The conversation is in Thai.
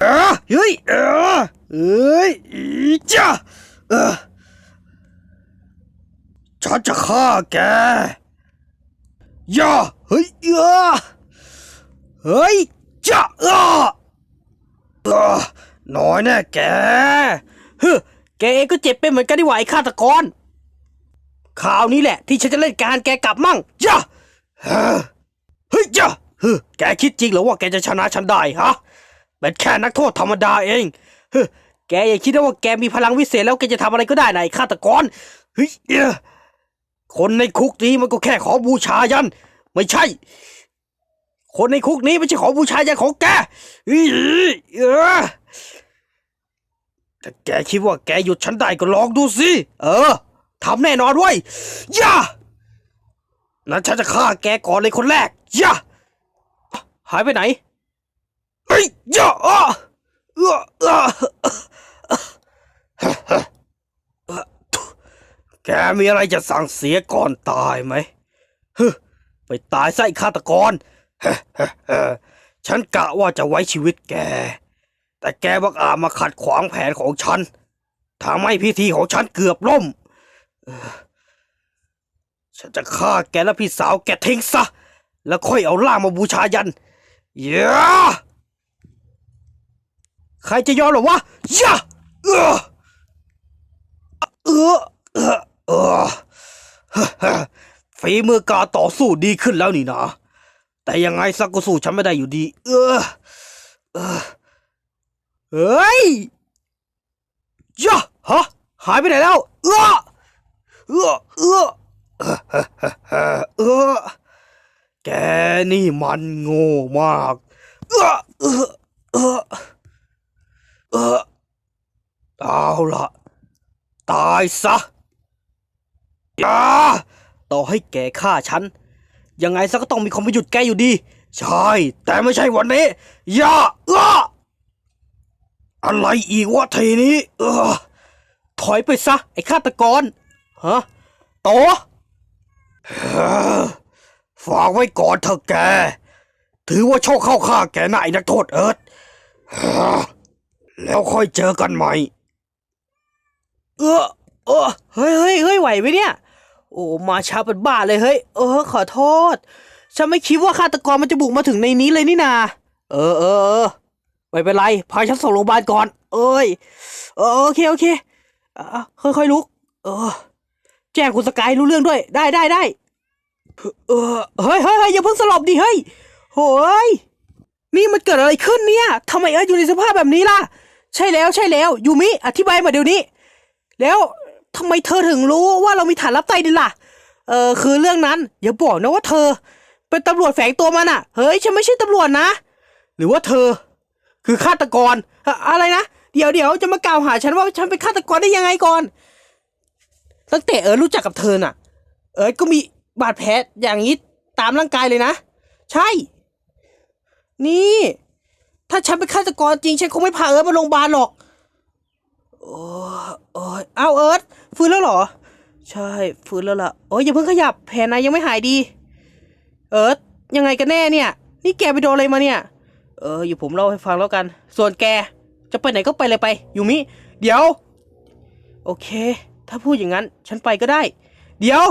เออเฮ้ยเออเอ้ยจ้าเออฉันจะฆ่าแกย่าเฮ้ยเออเฮ้ยจ้าเออเออน้อยแน่แกเฮ้อแกเองก็เจ็บเป็นเหมือนกันที่ไหวฆาตกรคราวนี้แหละที่ฉันจะเล่นการแกกลับมั่งจ้าเฮ้ยจ้าเฮ้ยแกคิดจริงเหรอว่าแกจะชนะฉันได้ฮะ เป็นแค่นักโทษธรรมดาเองเฮ้แกอย่าคิดนะว่าแกมีพลังวิเศษแล้วแกจะทำอะไรก็ได้ไอ้ฆาตกรเฮ้ยเอ้อคนในคุกนี้มันก็แค่ขอบูชายัน ไม่ใช่ คนในคุกนี้ไม่ใช่ขอบูชายันของแกเฮ้ยเออแต่แกคิดว่าแกหยุดฉันได้ก็ลองดูสิเออทำแน่นอนเว้ยย่านั้นฉันจะฆ่าแกก่อนเลยคนแรกย่าหายไปไหน ฮ้ยย่าอ้อเออเออแกมีอะไรจะสั่งเสียก่อนตายไหมฮไปตายซะไอ้ฆาตกรฉันกะว่าจะไว้ชีวิตแก แต่แกบักอาจมาขัดขวางแผนของฉันทำให้พิธีของฉันเกือบล่ม ฉันจะฆ่าแกและพี่สาวแกทิ้งซะ แล้วค่อยเอาร่างมาบูชายันเย้า ใครจะยอมหรอวะย่าเออเออเออเออฝีมือการต่อสู้ดีขึ้นแล้วนี่นะ แต่ยังไงสักก็สู้ฉันไม่ได้อยู่ดี เออเออเฮ้ยย่าฮะหายไปไหนแล้ว เออเออเออเออแกนี่มันโง่มาก เออเออเออ เอาละตายซะอย่าต่อให้แกฆ่าฉัน ยังไงซะก็ต้องมีคนมาหยุดแกอยู่ดี ใช่ แต่ไม่ใช่วันนี้ อย่าเอออะไรอีกวะทีนี้ เออ ถอยไปซะ ไอ้ฆาตกร ฮะโตเอฝากไว้ก่อนเถอะแก ถือว่าโชคเข้าข้าแกนะไอ้นักโทษเอิร์ธแล้วค่อยเจอกันใหม่ เออเออเฮ้ยเฮ้ยเฮ้ยไหวไหมเนี่ย โอ้มาช้าเป็นบ้าเลยเฮ้ยเออขอโทษ ฉันไม่คิดว่าฆาตกรมันจะบุกมาถึงในนี้เลยนี่นาเออเออเออไม่เป็นไรพาฉันส่งโรงพยาบาลก่อน เอ้ยเออโอเคโอเคอะค่อยๆลุก เออ แจ้งคุณสกายรู้เรื่องด้วย ได้ได้ได้เออเฮ้ยเฮ้ยเฮ้ยอย่าเพิ่งสลบดิเฮ้ยโหยนี่มันเกิดอะไรขึ้นเนี่ยทำไมเอิร์ธอยู่ในสภาพแบบนี้ล่ะ ใช่แล้วใช่แล้วยูมิ อธิบายมาเดี๋ยวนี้ แล้วทำไมเธอถึงรู้ว่าเรามีฐานรับใต้ดินล่ะ เออคือเรื่องนั้นอย่าบอกนะว่าเธอ เป็นตำรวจแฝงตัวมันอะ เฮ้ยฉันไม่ใช่ตำรวจนะ หรือว่าเธอ คือฆาตกรอะอะไรนะเดี๋ยวเดี๋ยวจะมากล่าวหาฉันว่าฉันเป็นฆาตกรได้ยังไงก่อน ตั้งแต่เออรู้จักกับเธอน่ะ เออก็มีบาดแผลอย่างนี้ตามร่างกายเลยนะ ใช่ นี่ ถ้าฉันเป็นฆาตกรจริง ฉันคงไม่พาเอิร์ธมาโรงพยาบาลหรอก โอ้โอ้ยเอาเอิร์ธฟื้นแล้วเหรอ ใช่ฟื้นแล้วล่ะโอ้ยอย่าเพิ่งขยับแผลนายยังไม่หายดี เอิร์ธยังไงกันแน่เนี่ย นี่แกไปโดนอะไรมาเนี่ย เอออยู่ผมเล่าให้ฟังแล้วกัน ส่วนแกจะไปไหนก็ไปเลยไปยูมิ เดี๋ยว โอเค ถ้าพูดอย่างนั้น ฉันไปก็ได้ เดี๋ยว